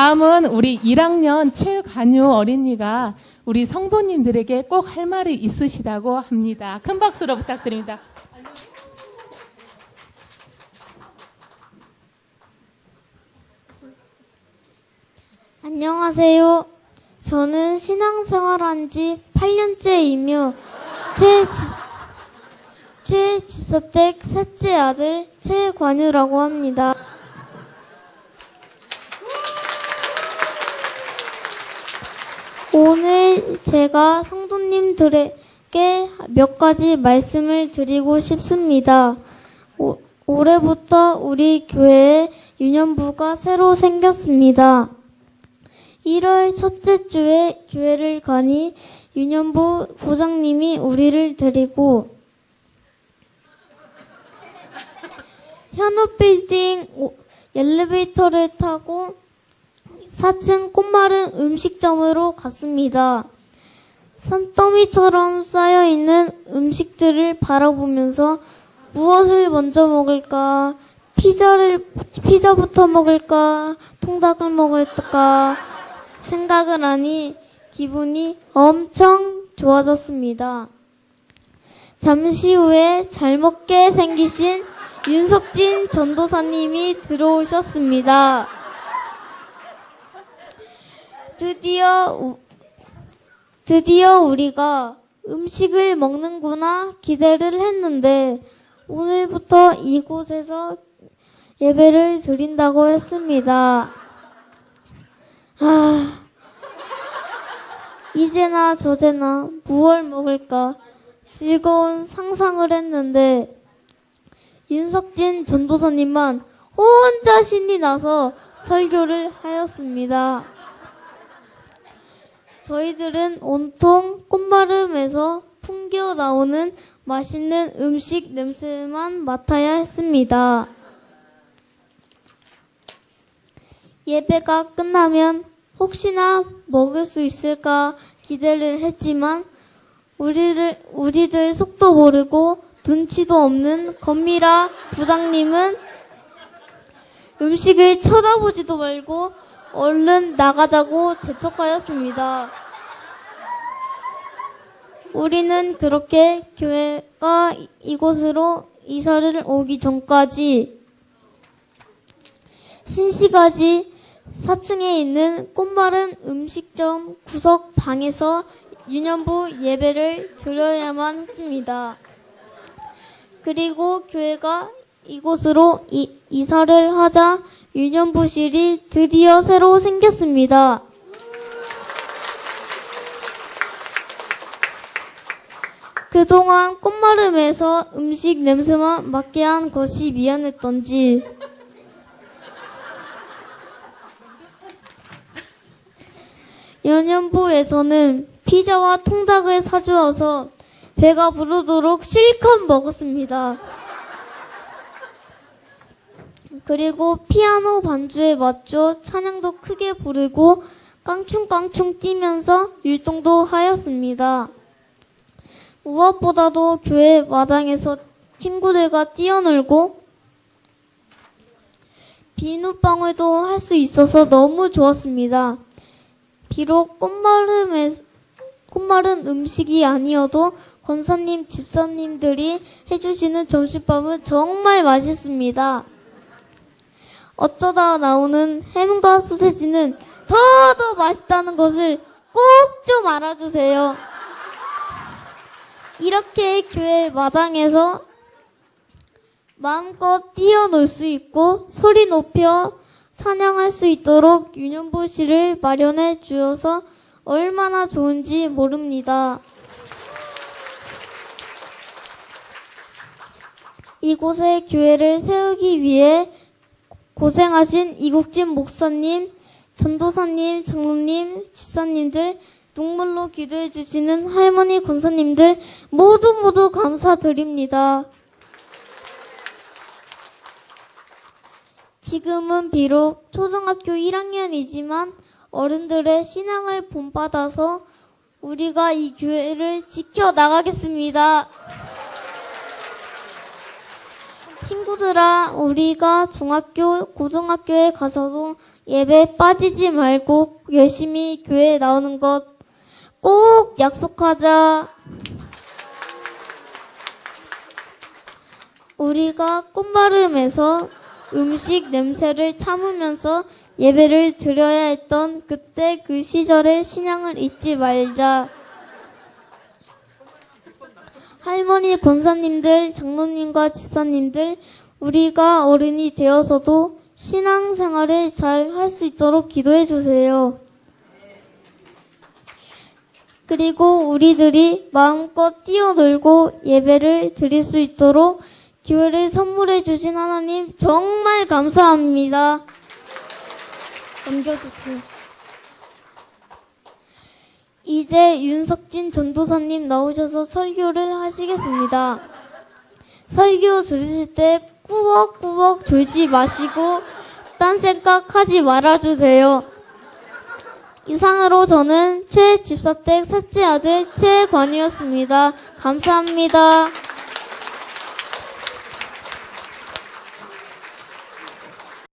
다음은 우리 1학년 최간유 어린이가 우리 성도님들에게 꼭 할 말이 있으시다고 합니다. 큰 박수로 부탁드립니다. 안녕하세요. 저는 신앙생활한 지 8년째이며 최, 집, 최 집사댁 셋째 아들 최관유라고 합니다. 오늘 제가 성도님들에게 몇 가지 말씀을 드리고 싶습니다. 오- 올해부터 우리 교회에 유년부가 새로 생겼습니다. 1월 첫째 주에 교회를 가니 유년부 부장님이 우리를 데리고 현우 빌딩 오- 엘리베이터를 타고 4층 꽃마른 음식점으로 갔습니다. 산더미처럼 쌓여 있는 음식들을 바라보면서 무엇을 먼저 먹을까? 피자를, 피자부터 먹을까? 통닭을 먹을까? 생각을 하니 기분이 엄청 좋아졌습니다. 잠시 후에 잘 먹게 생기신 윤석진 전도사님이 들어오셨습니다. 드디어, 우- 드디어 우리가 음식을 먹는구나 기대를 했는데 오늘부터 이곳에서 예배를 드린다고 했습니다. 아, 이제나 저제나 무얼 먹을까 즐거운 상상을 했는데 윤석진 전도사님만 혼자 신이 나서 설교를 하였습니다. 저희들은 온통 꽃마름에서 풍겨 나오는 맛있는 음식 냄새만 맡아야 했습니다. 예배가 끝나면 혹시나 먹을 수 있을까 기대를 했지만 우리를 우리들 속도 모르고 눈치도 없는 건미라 부장님은 음식을 쳐다보지도 말고 얼른 나가자고 재촉하였습니다. 우리는 그렇게 교회가 이곳으로 이사를 오기 전까지 신시가지 4층에 있는 꽃마른 음식점 구석 방에서 유년부 예배를 드려야만 했습니다. 그리고 교회가 이곳으로 이, 이사를 하자 유년부실이 드디어 새로 생겼습니다. 그동안 꽃마름에서 음식 냄새만 맡게 한 것이 미안했던지 연년부에서는 피자와 통닭을 사주어서 배가 부르도록 실컷 먹었습니다. 그리고 피아노 반주에 맞춰 찬양도 크게 부르고 깡충깡충 뛰면서 율동도 하였습니다. 무엇보다도 교회 마당에서 친구들과 뛰어놀고 비눗방울도 할 수 있어서 너무 좋았습니다. 비록 꽃마름에, 꽃마른 음식이 아니어도 권사님, 집사님들이 해주시는 점심밥은 정말 맛있습니다. 어쩌다 나오는 햄과 소세지는 더더 맛있다는 것을 꼭 좀 알아주세요. 이렇게 교회 마당에서 마음껏 뛰어놀 수 있고 소리 높여 찬양할 수 있도록 유년부실을 마련해 주어서 얼마나 좋은지 모릅니다. 이곳에 교회를 세우기 위해 고생하신 이국진 목사님, 전도사님, 장로님, 집사님들, 눈물로 기도해 주시는 할머니 권사님들 모두 모두 감사드립니다. 지금은 비록 초등학교 1학년이지만 어른들의 신앙을 본받아서 우리가 이 교회를 지켜 나가겠습니다. 친구들아, 우리가 중학교, 고등학교에 가서도 예배 빠지지 말고 열심히 교회에 나오는 것 꼭 약속하자. 우리가 꽃마름에서 음식 냄새를 참으면서 예배를 드려야 했던 그때 그 시절의 신앙을 잊지 말자. 할머니, 권사님들, 장로님과 집사님들, 우리가 어른이 되어서도 신앙생활을 잘 할 수 있도록 기도해 주세요. 그리고 우리들이 마음껏 뛰어놀고 예배를 드릴 수 있도록 기회를 선물해 주신 하나님 정말 감사합니다. 넘겨주세요. 이제 윤석진 전도사님 나오셔서 설교를 하시겠습니다. 설교 들으실 때 꾸벅꾸벅 졸지 마시고 딴 생각 하지 말아주세요. 이상으로 저는 최집사댁 셋째 아들 최권이었습니다. 감사합니다.